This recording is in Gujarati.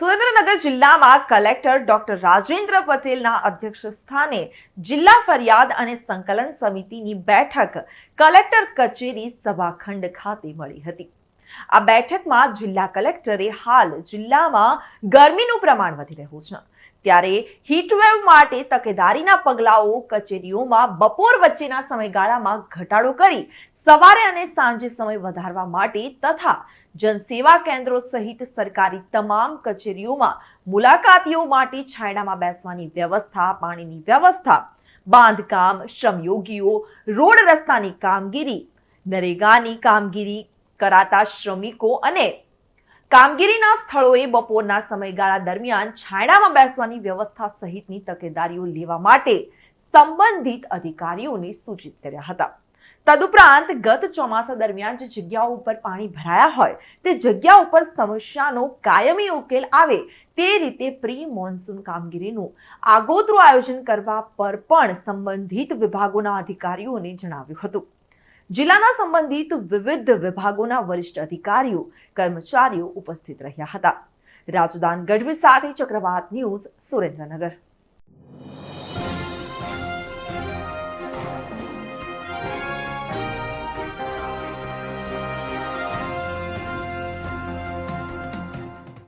સુરેન્દ્રનગર જિલ્લામાં કલેક્ટર ડોક્ટર રાજેન્દ્ર પટેલના અધ્યક્ષ સ્થાને જિલ્લા ફરિયાદ અને સંકલન સમિતિની બેઠક કલેક્ટર કચેરી સભાખંડ ખાતે મળી હતી. આ બેઠકમાં જિલ્લા કલેક્ટરે હાલ જિલ્લામાં ગરમીનું પ્રમાણ વધી રહ્યું છે. ત્યારે હીટવેવ માટે તકેદારીના પગલાઓ કચેરીઓમાં બપોર વચ્ચેના સમયગાળામાં ઘટાડો કરી સવારે અને સાંજે સમય વધારવા માટે તથા જનસેવા કેન્દ્રો સહિત સરકારી તમામ કચેરીઓમાં મુલાકાતીઓ માટે છાંયડામાં બેસવાની વ્યવસ્થા, પાણીની વ્યવસ્થા, બાંધકામ, શ્રમયોગીઓ, રોડ રસ્તાની કામગીરી, નરેગાની કામગીરી કરાતા શ્રમિકો અને કામગીરીના સ્થળોએ બપોરના સમયગાળા દરમિયાન છાંયડામાં બેસવાની વ્યવસ્થા સહિતની તકેદારીઓ લેવા માટે સંબંધિત અધિકારીઓને સૂચિત કર્યા હતા. તદુપરાંત ગત ચોમાસા દરમિયાન જે જગ્યાઓ ઉપર પાણી ભરાયા હોય, તે જગ્યા ઉપર સમસ્યાનો કાયમી ઉકેલ આવે તે રીતે પ્રી મોન્સૂન કામગીરીનું આગોતરું આયોજન કરવા પર પણ સંબંધિત વિભાગોના અધિકારીઓને જણાવ્યું હતું. જિલ્લાના સંબંધિત વિવિધ વિભાગોના વરિષ્ઠ અધિકારીઓ, કર્મચારીઓ ઉપસ્થિત રહ્યા હતા. રાજદાન ગઢવી સાથે ચક્રવાત ન્યૂઝ સુરેન્દ્રનગર.